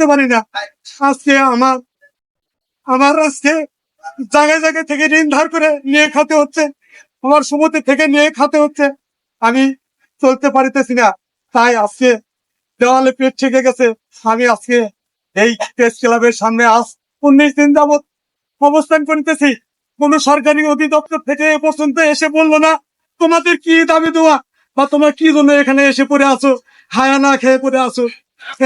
করতে পারি না। আজকে আমার আমার আজকে জায়গায় জায়গায় থেকে ঋণ ধার করে নিয়ে খাতে হচ্ছে। আমার সমুদ্র থেকে নিয়ে খাতে হচ্ছে। আমি চলতে পারিতেছি না। তাই আজকে দেওয়ালে পেট ঠেকে গেছে। আমি আজকে এই প্রেস ক্লাবের সামনে আজ উনিশ দিন যাবৎ অবস্থান করিতেছি। কোন সরকারি অধিদপ্তর থেকে এ পর্যন্ত এসে বলল না তোমাদের কি দাবি দেওয়া? বা তোমরা কি জন্য এখানে এসে পড়ে আছো? হায়া না খেয়ে পড়ে আছো?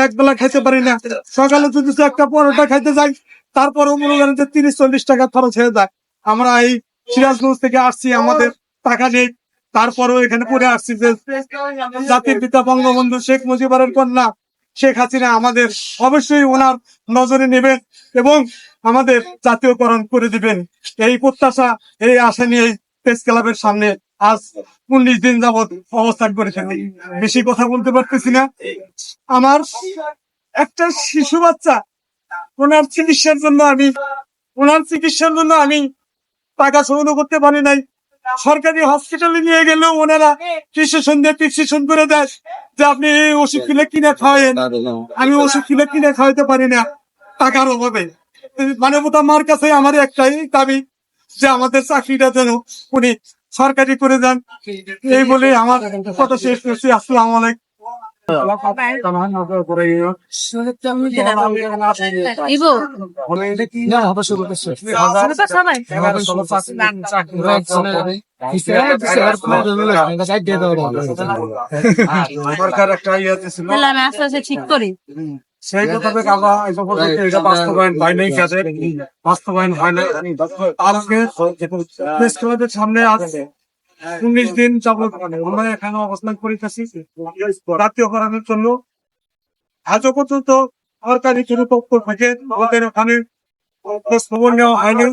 এক বেলা খাইতে পারি না। সকালে যদি একটা পরোটা খাইতে যাই তারপরেও মনে করেন যে তিরিশ, চল্লিশ টাকা খরচ হয়ে যায়। আমরা এই সিরাজগঞ্জ থেকে আসছি, আমাদের টাকা নেই। তারপরেও এখানে পড়ে আসছি যে জাতির পিতা বঙ্গবন্ধু শেখ মুজিবুরের কন্যা শেখ হাসিনা আমাদের অবশ্যই ওনার নজরে নেবেন এবং আমাদের জাতীয়করণ করে দিবেন। এই প্রত্যাশা, এই আশা নিয়ে প্রেস ক্লাবের সামনে আজ উনিশ দিন যাবৎ অবস্থান করে বেশি কথা বলতে পারতেছি না। আমার একটা শিশু বাচ্চা, ওনার চিকিৎসার জন্য আমি, ওনার চিকিৎসার জন্য আমি টাকা সংগ্রহ করতে পারি নাই। সরকারি হসপিটালে নিয়ে গেলেও ওনারা প্রিসক্রিপশন দিয়ে প্রিসক্রিপশন করে দেয় যে আপনি এই ওষুধ কিনে কিনে খাওয়ায়েন। আমি ওষুধ কিনে কিনে খাওয়াইতে পারি না টাকার অভাবে। মানবতা মার কাছে আমার একটাই দাবি যে আমাদের চাকরিটা যেন উনি সরকারি করে দেন। এই বলে আমার কথা শেষ করছি। আসসালাম আলাইকুম। সরকার একটা দিয়েছিল। তাহলে আমি আস্তে আস্তে ঠিক করি। সেই মোতাবেক আমরা এই পর্যন্ত এটা বাস্তবায়ন হয় নাই কাজে বাস্তবায়ন হয় নাই। আজকে প্রেস ক্লাবের সামনে আছে উনিশ দিন যাবত আমরা এখানে অবস্থান করিতেছি। জাতীয়করণের জন্য আজও পর্যন্ত সরকারি কোনো পক্ষ থেকে আমাদের ওখানে খবর নেওয়া হয়নি।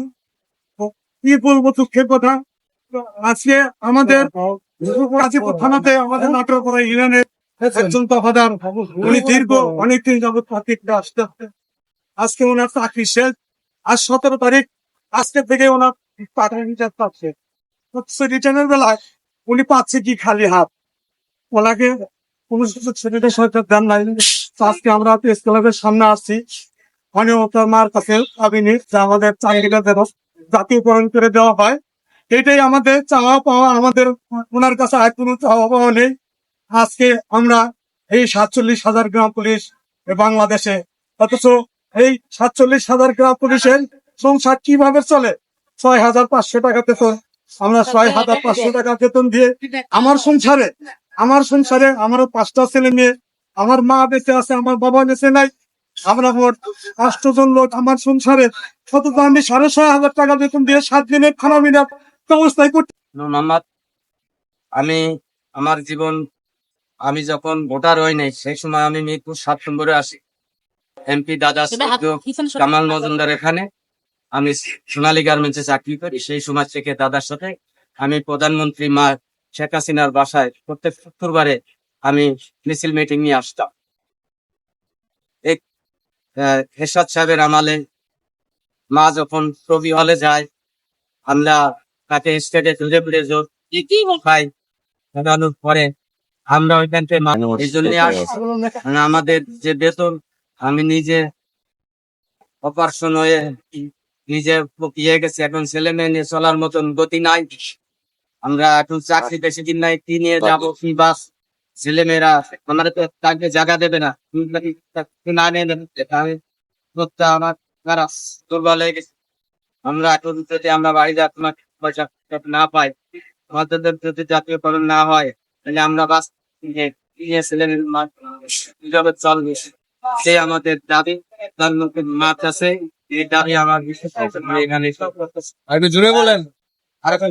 কি বলব দুঃখের কথা? আজকে আমাদের গাজীপুর থানাতে আমাদের নাটোর করা ইউনিয়নের একজন দফাদার উনি দীর্ঘ অনেকদিন যাবৎ পার্টিতে আসতে আজকে ওনার চাকরি শেষ। আজ সতেরো তারিখ। আজকে থেকে ওনার পাঠান রিটার্ন পাচ্ছে। রিটার্নের বেলায় উনি পাচ্ছে কি খালি হাত। ওনাকে কোনো সুযোগ সুবিধা সরকার দেন নাই। আজকে আমরা প্রেস ক্লাবের সামনে আসছি। মানবতার মার কাছে আবিনি যে আমাদের চাকরিটা যেন জাতীয়করণ করে দেওয়া হয়। এটাই আমাদের চাওয়া পাওয়া আমাদের ওনার কাছে আর কোনো চাওয়া পাওয়া নেই। আজকে আমরা এই সাতচল্লিশ হাজার গ্রাম পুলিশ বাংলাদেশে, অথচ এই সাতচল্লিশ হাজার গ্রাম পুলিশের সংসার কীভাবে চলে? ছয় হাজার পাঁচশো টাকা বেতন। আমরা ছয় হাজার পাঁচশো টাকা বেতন দিয়ে আমার সংসারে আমার সংসারে আমারও পাঁচটা ছেলে মেয়ে, আমার মা বেঁচে আছে, আমার বাবা বেঁচে নাই। আমরা মোট আষ্টজন লোক আমার সংসারে, অথচ আমি সাড়ে ছয় হাজার টাকা বেতন দিয়ে সাত দিনের খানা মিনার ব্যবস্থায় করতে আমি আমার জীবন আমি যখন ভোটার হই নাই সেই সময় আমি মিরপুর সাত নম্বরে আসি। এমপি দাদা কামাল মজুমদার এখানে। আমি সোনালী গার্মেন্টসে চাকরি করি সেই সময় থেকে দাদার সাথে আমি প্রধানমন্ত্রী মা শেখ হাসিনার বাসায় প্রত্যেক শুক্রবারে আমি মিছিল মিটিং নিয়ে আসতাম। এক এরশাদ সাহেবের আমালে মা যখন প্রবি হলে যায় আমরা তাকে স্টেটে তুলে খাই লাগানোর পরে আমরা ওইখান থেকে এই জন্য মানে আমাদের যে বেতন আমি নিজে অপারেশন হয়ে নিজে ইয়ে গেছে এখন ছেলে মেয়ে নিয়ে চলার মতন গতি নাই। আমরা এখন চাকরি বেশি দিন নাই কি নিয়ে যাব কি বাস? ছেলে মেয়েরা আমার তো তাকে জায়গা দেবে না। না আমি আমার দুর্বল হয়ে গেছে। আমরা এখন যদি আমরা বাড়ি যাতে পয়সা না পাই আমাদের যদি জাতীয়করণ না হয় তাহলে আমরা বাস মা- চলবে সে আমাদের দাবি তার লোকের মাছ আছে এই দাবি আমার বিশেষ এখানে জুড়ে বলেন। আর এখন